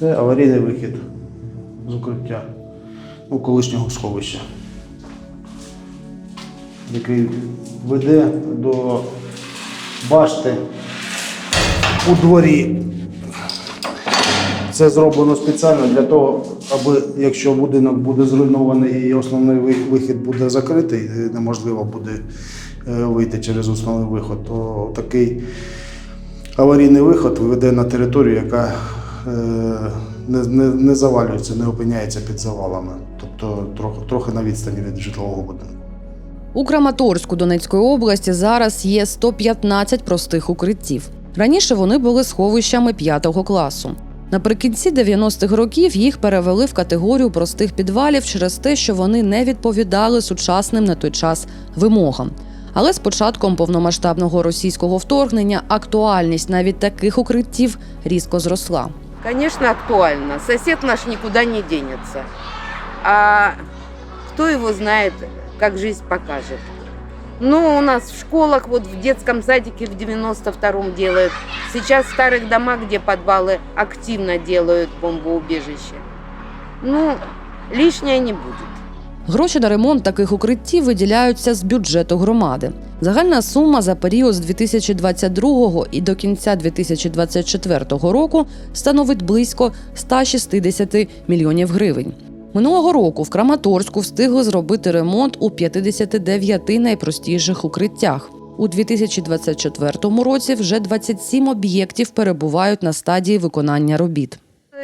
Це аварійний вихід з укриття у колишнього сховища, який веде до башти у дворі. Це зроблено спеціально для того, аби якщо будинок буде зруйнований і основний вихід буде закритий, неможливо буде е, вийти через основний виход, то такий аварійний виход веде на територію, яка не, не, не завалюється, не опиняється під завалами, тобто трохи, трохи на відстані від житлового будинку. У Краматорську Донецької області зараз є 115 простих укриттів. Раніше вони були сховищами 5 класу. Наприкінці 90-х років їх перевели в категорію простих підвалів через те, що вони не відповідали сучасним на той час вимогам. Але з початком повномасштабного російського вторгнення актуальність навіть таких укриттів різко зросла. Конечно, актуально. Сосед наш никуда не денется. А кто его знает, как жизнь покажет. Ну, у нас в школах, вот в детском садике в 92-м делают. Сейчас в старых домах, где подвалы, активно делают бомбоубежище. Ну, лишнее не будет. Гроші на ремонт таких укриттів виділяються з бюджету громади. Загальна сума за період з 2022 і до кінця 2024 року становить близько 160 мільйонів гривень. Минулого року в Краматорську встигли зробити ремонт у 59 найпростіших укриттях. У 2024 році вже 27 об'єктів перебувають на стадії виконання робіт.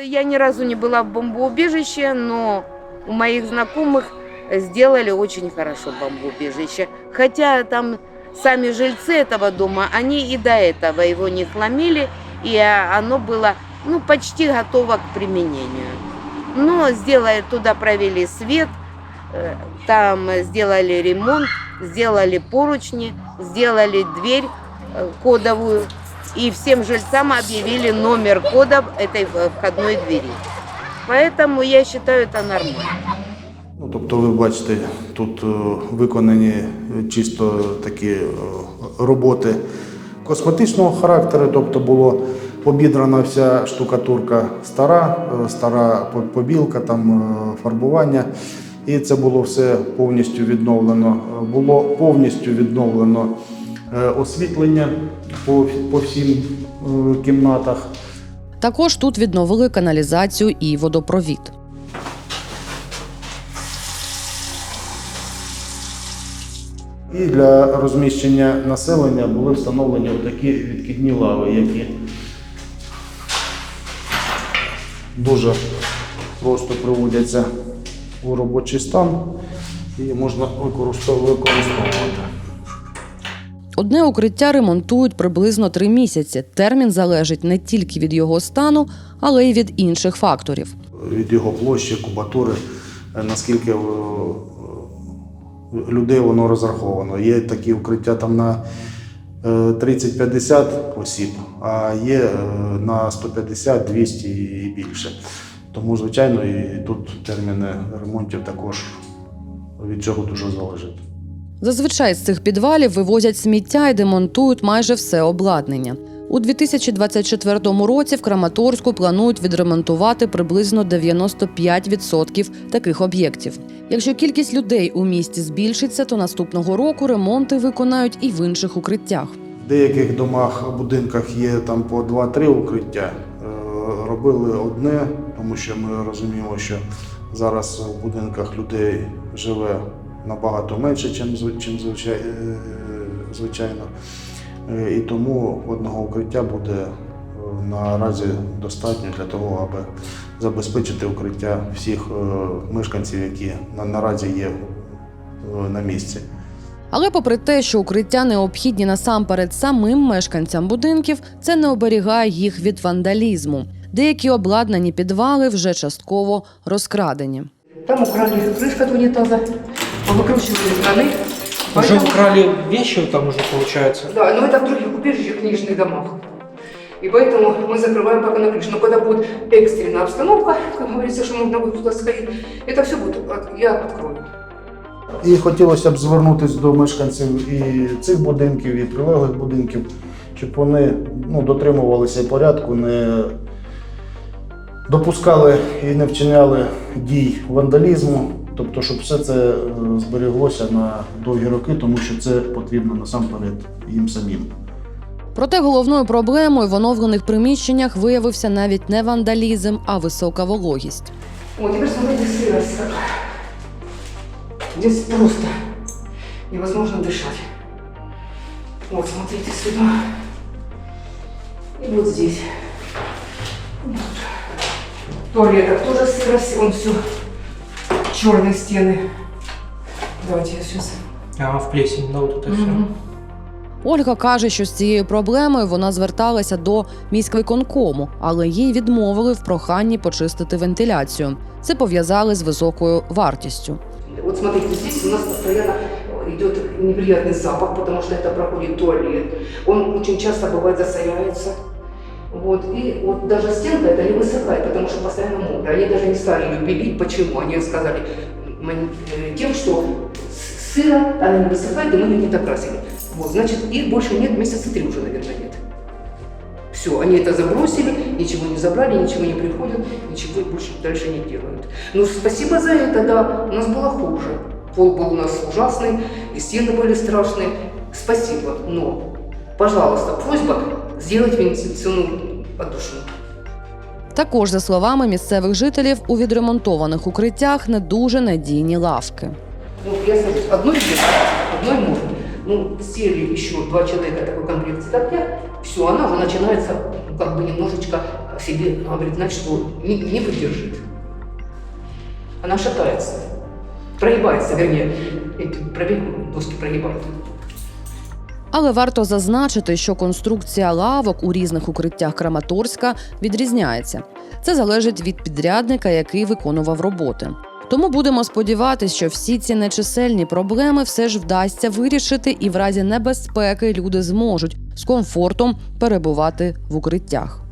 Я ни разу не была в бомбоубежище, но у моих знакомых сделали очень хорошо бомбоубежище. Хотя там сами жильцы этого дома, они и до этого его не хламили, и а, оно было ну, почти готово к применению. Но сделали, туда провели свет, э, там сделали ремонт, сделали поручни, сделали дверь э, кодовую, и всем жильцам объявили номер кода этой э, входной двери. Поэтому я считаю это нормально. Ну, тобто, ви бачите, тут е, виконані чисто такі е, роботи косметичного характеру, тобто було обідрана вся штукатурка стара, е, стара побілка, там фарбування. І це було все повністю відновлено. Було повністю відновлено освітлення по, по всім кімнатах. Також тут відновили каналізацію і водопровід. І для розміщення населення були встановлені такі відкидні лави, які дуже просто приводяться у робочий стан і можна використов- використовувати. Одне укриття ремонтують приблизно три місяці. Термін залежить не тільки від його стану, але й від інших факторів. Від його площі, кубатури, е, наскільки е, людей воно розраховано. Є такі укриття там на е, 30-50 осіб, а є е, на 150, 200 і більше. Тому, звичайно, і тут терміни ремонтів також від цього дуже залежать. Зазвичай з цих підвалів вивозять сміття і демонтують майже все обладнання. У 2024 році в Краматорську планують відремонтувати приблизно 95% таких об'єктів. Якщо кількість людей у місті збільшиться, то наступного року ремонти виконають і в інших укриттях. В деяких домах, будинках є там по 2-3 укриття. Е, Робили одне, тому що ми розуміємо, що зараз в будинках людей живе набагато менше, звичай- е, звичайно. Е, І тому одного укриття буде е, наразі достатньо для того, аби забезпечити укриття всіх е, мешканців, які на- наразі є е, на місці. Але попри те, що укриття необхідні насамперед самим мешканцям будинків, це не оберігає їх від вандалізму. Деякі обладнані підвали вже частково розкрадені. Там украли крышка от унитаза, повыкручивали краны. Уже Поэтому- украли вещи там уже получается. Да, но это в других убежищах, книжных домах. И поэтому мы закрываем пока на крышу. Но когда будет экстренная обстановка, как говорится, что нужно будет туда сходить, это все будет, от- я открою. І хотілося б звернутися до мешканців і цих будинків, і прилеглих будинків, щоб вони ну, дотримувалися порядку, не, допускали і не вчиняли дій вандалізму, тобто, щоб все це е, збереглося на довгі роки, тому що це потрібно насамперед їм самим. Проте головною проблемою в оновлених приміщеннях виявився навіть не вандалізм, а висока вологість. Вот, теперь смотрите, сырость какая. Здесь просто невозможно дышать. Вот, смотрите сюда. И вот здесь. Вот. В туалетах тоже сырость, он все черные стены. Давайте я сейчас. А, в плесень, да, вот это все. Ольга каже, що з цією проблемою вона зверталася до міськвиконкому, але їй відмовили в проханні почистити вентиляцію. Це пов'язали з високою вартістю. Вот смотрите, здесь у нас постоянно идет неприятный запах, потому что это проходит туалет. Он очень часто бывает засоряется. Вот, и вот даже стенка это не высыхает, потому что постоянно мокро. Они даже не стали ее белить. Почему? Они сказали э, тем, что с- сыро, она не высыхает, и мы ее не докрасили. Вот, значит, их больше нет, месяца три уже, наверное, нет. Все, они это забросили, ничего не забрали, ничего не приходят, ничего больше дальше не делают. Ну, спасибо за это, да, у нас было хуже. Пол был у нас ужасный, и стены были страшные. Спасибо, но, пожалуйста, просьба сделать вентиляционную подушку. Також, за словами місцевих жителів, у відремонтованих укриттях не дуже надійні лавки. Ну, я сажусь, одной есть, одной можно. Ну, сели еще два человека, такой комплект цветопля, все, она уже начинается, ну, как бы немножечко себе говорит, значит, что не, не выдержит. Она шатается, прогибается, вернее, эти пробег- доски прогибают. але варто зазначити, що конструкція лавок у різних укриттях Краматорська відрізняється. Це залежить від підрядника, який виконував роботи. Тому будемо сподіватися, що всі ці нечисельні проблеми все ж вдасться вирішити, і в разі небезпеки люди зможуть з комфортом перебувати в укриттях.